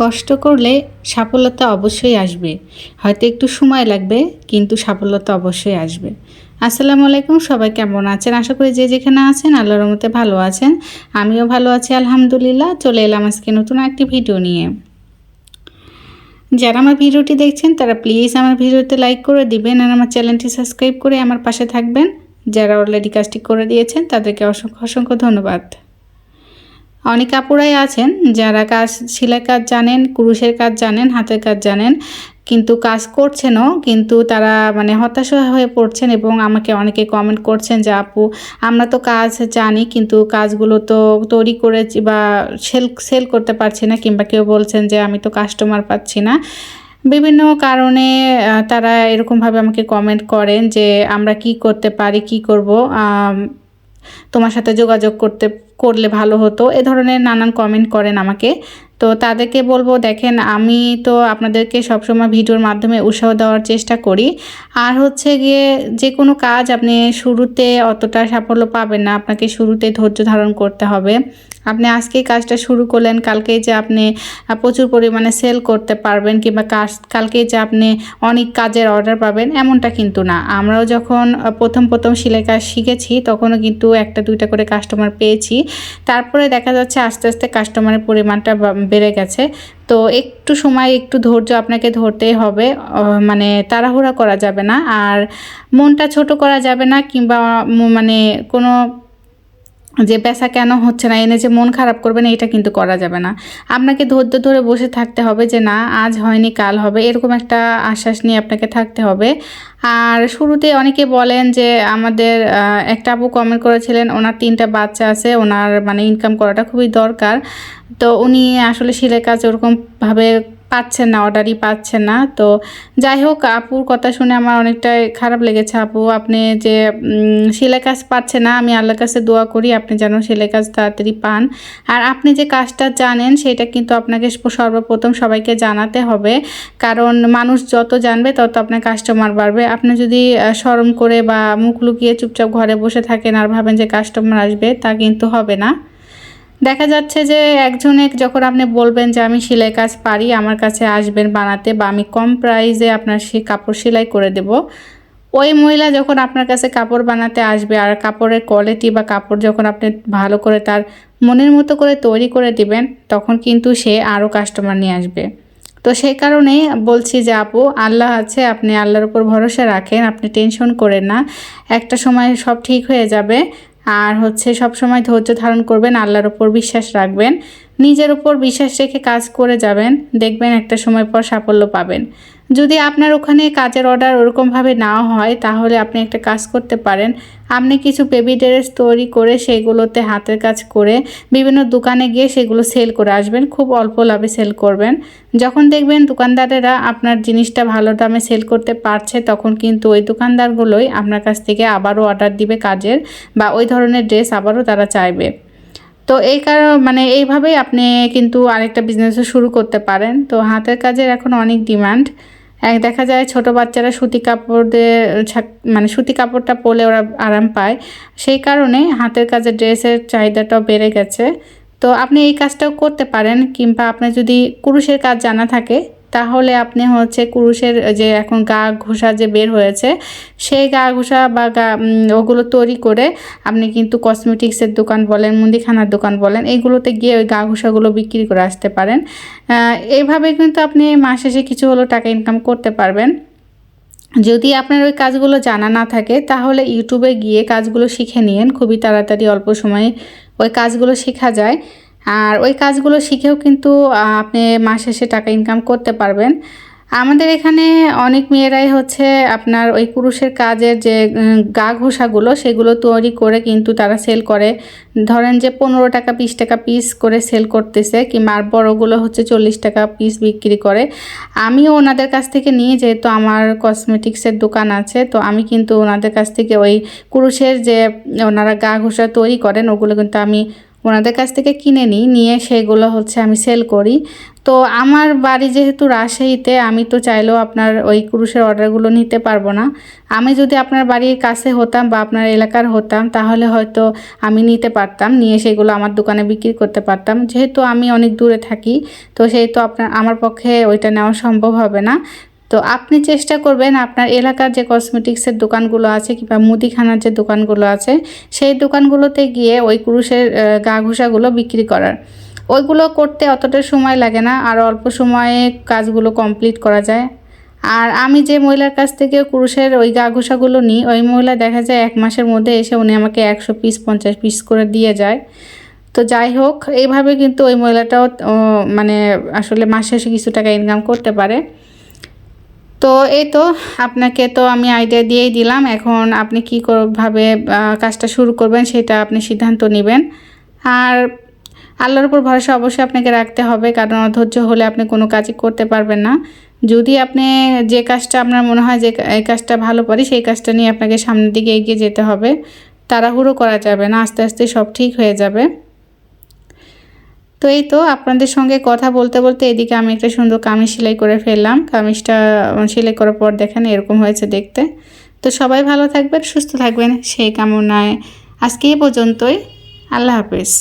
কষ্ট করলে সাফল্যতা অবশ্যই আসবে। হয়তো একটু সময় লাগবে, কিন্তু সাফল্যতা অবশ্যই আসবে। আসসালামু আলাইকুম, সবাই কেমন আছেন? আশা করি যে যেখানে আছেন, আল্লাহর মতে ভালো আছেন। আমিও ভালো আছি, আলহামদুলিল্লাহ। চলে এলাম আজকে নতুন একটি ভিডিও নিয়ে। যারা আমার ভিডিওটি দেখছেন, তারা প্লিজ আমার ভিডিওতে লাইক করে দিবেন আর আমার চ্যানেলটি সাবস্ক্রাইব করে আমার পাশে থাকবেন। যারা অলরেডি কাজটি করে দিয়েছেন, তাদেরকে অসংখ্য অসংখ্য ধন্যবাদ। অনেক আপুরাই আছেন, যারা কাজ, সেলাই কাজ জানেন কুরুষের কাজ জানেন, হাতের কাজ জানেন, কিন্তু কাজ করছেনও, কিন্তু তারা মানে হতাশা হয়ে পড়ছেন এবং আমাকে অনেকে কমেন্ট করছেন যে, আপু, আমরা তো কাজ জানি, কিন্তু কাজগুলো তো তৈরি করেছি বা সেল সেল করতে পারছি না, কিংবা কেউ বলছেন যে, আমি তো কাস্টমার পাচ্ছি না। বিভিন্ন কারণে তারা এরকমভাবে আমাকে কমেন্ট করেন যে, আমরা কি করতে পারি, কি করব? তোমার সাথে যোগাযোগ করতে করলে ভালো হতো। এ ধরনের নানান কমেন্ট করেন আমাকে। তো তাদেরকে বলব, দেখেন, আমি তো আপনাদেরকে সবসময় ভিডিওর মাধ্যমে উৎসাহ দেওয়ার চেষ্টা করি। আর হচ্ছে গিয়ে যে কোনো কাজ আপনি শুরুতে অতটা সাফল্য পাবেন না। আপনাকে শুরুতে ধৈর্য ধারণ করতে হবে। আপনি আজকেই কাজটা শুরু করলেন, কালকেই যে আপনি প্রচুর পরিমাণে সেল করতে পারবেন কিংবা কাজ, কালকেই যে আপনি অনেক কাজের অর্ডার পাবেন, এমনটা কিন্তু না। আমরাও যখন প্রথম প্রথম সেলাই কাজ শিখেছি, তখনও কিন্তু একটা, দুইটা করে কাস্টমার পেয়েছি। তারপরে দেখা যাচ্ছে আস্তে আস্তে কাস্টমারের পরিমাণটা বেড়ে গেছে। তো একটু সময়, একটু ধৈর্য আপনাকে ধরতেই হবে মানে তাড়াহুড়া করা যাবে না। আর মনটা ছোট করা যাবে না কিংবা মানে কোনো যে পেশা কেন হচ্ছে না, এনে যে মন খারাপ করবেন এটা কিন্তু করা যাবে না। আপনাকে ধৈর্য ধরে বসে থাকতে হবে যে, না, আজ হয়নি, কাল হবে। এরকম একটা আশ্বাস নিয়ে আপনাকে থাকতে হবে। আর শুরুতে অনেকে বলেন যে, আমাদের একটা আপু কমেন্ট করেছিলেন, ওনার তিনটা বাচ্চা আছে, ওনার মানে ইনকাম করাটা খুবই দরকার। তো উনি আসলে সেলাই কাজ ওরকমভাবে পাচ্ছেন না অর্ডারই পাচ্ছেন না। তো যাই হোক, আপুর কথা শুনে আমার অনেকটাই খারাপ লেগেছে। আপু, আপনি যে সেলাই কাজ পাচ্ছে না, আমি আল্লাহর কাছে দোয়া করি, আপনি যেন সেলাই কাজ তাড়াতাড়ি পান। আর আপনি যে কাজটা জানেন, সেটা কিন্তু আপনাকে সর্বপ্রথম সবাইকে জানাতে হবে। কারণ মানুষ যত জানবে, তত আপনার কাস্টমার বাড়বে। আপনি যদি সরম করে বা মুখ লুকিয়ে চুপচাপ ঘরে বসে থাকেন আর ভাবেন যে কাস্টমার আসবে, তা কিন্তু হবে না। দেখা যাচ্ছে যে একজনে যখন আপনি বলবেন যে আমি সেলাই কাজ পারি, আমার কাছে আসবেন বানাতে বা আমি কম প্রাইসে আপনার সে কাপড় সেলাই করে দেব। ওই মহিলা যখন আপনার কাছে কাপড় বানাতে আসবে আর কাপড়ের কোয়ালিটি বা কাপড় যখন আপনি ভালো করে তার মনের মতো করে তৈরি করে দিবেন, তখন কিন্তু সে আরও কাস্টমার নিয়ে আসবে। তো সেই কারণেই বলছি যে আপু, আল্লাহ আছে, আপনি আল্লাহর উপর ভরসা রাখেন, আপনি টেনশন করেন না। একটা সময় সব ঠিক হয়ে যাবে। আর হচ্ছে সব সময় ধৈর্য ধারণ করবেন আল্লাহর ওপর বিশ্বাস রাখবেন। নিজের উপর বিশ্বাস রেখে কাজ করে যাবেন, দেখবেন একটা সময় পর সাফল্য পাবেন। যদি আপনার ওখানে কাজের অর্ডার ওরকমভাবে না হয়, তাহলে আপনি একটা কাজ করতে পারেন। আপনি কিছু বেবি ড্রেস তৈরি করে সেগুলোতে হাতের কাজ করে বিভিন্ন দোকানে গিয়ে সেগুলো সেল করে আসবেন, খুব অল্প লাভে সেল করবেন। যখন দেখবেন দোকানদারেরা আপনার জিনিসটা ভালো দামে সেল করতে পারছে, তখন কিন্তু ওই দোকানদারগুলোই আপনার কাছ থেকে আবারও অর্ডার দিবে কাজের বা ওই ধরনের ড্রেস আবারও তারা চাইবে। তো এই কারণ মানে এইভাবেই আপনি কিন্তু আরেকটা বিজনেসও শুরু করতে পারেন। তো হাতের কাজের এখন অনেক ডিমান্ড এক, দেখা যায় ছোট বাচ্চারা সুতি কাপড় দিয়ে মানে সুতি কাপড়টা পরলে ওরা আরাম পায়। সেই কারণে হাতের কাজের ড্রেসের চাহিদাটাও বেড়ে গেছে। তো আপনি এই কাজটাও করতে পারেন, কিংবা আপনার যদি কুরুষের কাজ জানা থাকে তাহলে আপনি হচ্ছে কুরুষের যে এখন গা ঘোষা যে বের হয়েছে, সেই গা ঘোষা বা গা ওগুলো তৈরি করে আপনি কিন্তু কসমেটিক্সের দোকান বলেন, মুদিখানার দোকান বলেন এইগুলোতে গিয়ে ওই গা ঘোষাগুলো বিক্রি করে আসতে পারেন। এইভাবে কিন্তু আপনি মাস শেষে কিছু হলো টাকা ইনকাম করতে পারবেন। যদি আপনার ওই কাজগুলো জানা না থাকে, তাহলে ইউটিউবে গিয়ে কাজগুলো শিখে নিন খুবই তাড়াতাড়ি অল্প সময়ে ওই কাজগুলো শেখা যায়। আর ওই কাজগুলো শিখেও কিন্তু আপনি মাস শেষে টাকা ইনকাম করতে পারবেন। আমাদের এখানে অনেক মেয়েরাই হচ্ছে আপনার ওই পুরুষের কাজের যে গা ঘোষাগুলো, সেগুলো তৈরি করে কিন্তু তারা সেল করে। ধরেন যে পনেরো টাকা, বিশ টাকা পিস করে সেল করতেছে, কিংবা আর বড়োগুলো হচ্ছে চল্লিশ টাকা পিস বিক্রি করে। আমিও ওনাদের কাছ থেকে নিয়ে যেহেতু আমার কসমেটিক্সের দোকান আছে, তো আমি কিন্তু ওনাদের কাছ থেকে ওই পুরুষের যে, ওনারা গা ঘোষা তৈরি করেন, ওগুলো কিন্তু আমি ওনাদের কাছ থেকে কিনে নিই, নিয়ে সেগুলো হচ্ছে আমি সেল করি। তো আমার বাড়ি যেহেতু রাজশাহীতে, আমি তো চাইলেও আপনার ওই কুরুশের অর্ডারগুলো নিতে পারব না। আমি যদি আপনার বাড়ির কাছে হতাম বা আপনার এলাকার হতাম, তাহলে হয়তো আমি নিতে পারতাম, নিয়ে সেগুলো আমার দোকানে বিক্রি করতে পারতাম। যেহেতু আমি অনেক দূরে থাকি, তো সেহেতু আপনার, আমার পক্ষে ওইটা নেওয়া সম্ভব হবে না। তো আপনি চেষ্টা করবেন আপনার এলাকার যে কসমেটিক্সের দোকানগুলো আছে কিংবা মুদিখানার যে দোকানগুলো আছে সেই দোকানগুলোতে গিয়ে ওই কুরুশের আহ, গা ঘোষাগুলো বিক্রি করার। ওইগুলো করতে অতটা সময় লাগে না আর অল্প সময়ে কাজগুলো কমপ্লিট করা যায়। আর আমি যে মহিলার কাছ থেকে কুরুশের ওই গা ঘোষাগুলো নিই ওই মহিলা দেখা যায় এক মাসের মধ্যে এসে উনি আমাকে একশো পিস পঞ্চাশ পিস করে দিয়ে যায়। তো যাই হোক এইভাবে কিন্তু ওই মহিলাটাও মানে আসলে মাসে শেষে কিছু টাকা ইনকাম করতে পারে। তো এই তো আপনাকে তো আমি আইডিয়া দিয়েই দিলাম। এখন আপনি কী ভাবে কাজটা শুরু করবেন সেটা আপনি সিদ্ধান্ত নেবেন। আর আল্লাহর উপর ভরসা অবশ্যই আপনাকে রাখতে হবে, কারণ অধৈর্য হলে আপনি কোনো কাজই করতে পারবেন না। যদি আপনি যে কাজটা আপনার মনে হয় যে এই কাজটা ভালো পারি, সেই কাজটা নিয়ে আপনাকে সামনের দিকে এগিয়ে যেতে হবে। তাড়াহুড়ো করা যাবে না, আস্তে আস্তে সব ঠিক হয়ে যাবে। তো এই তো আপনাদের সঙ্গে কথা বলতে বলতে এদিকে আমি একটা সুন্দর কামিজ সেলাই করে ফেললাম। কামিজটা সেলাই করার পর দেখেন এরকম হয়েছে দেখতে। তো সবাই ভালো থাকবেন, সুস্থ থাকবেন, সেই কামনায়। আজকে এই পর্যন্তই। আল্লাহ হাফেজ।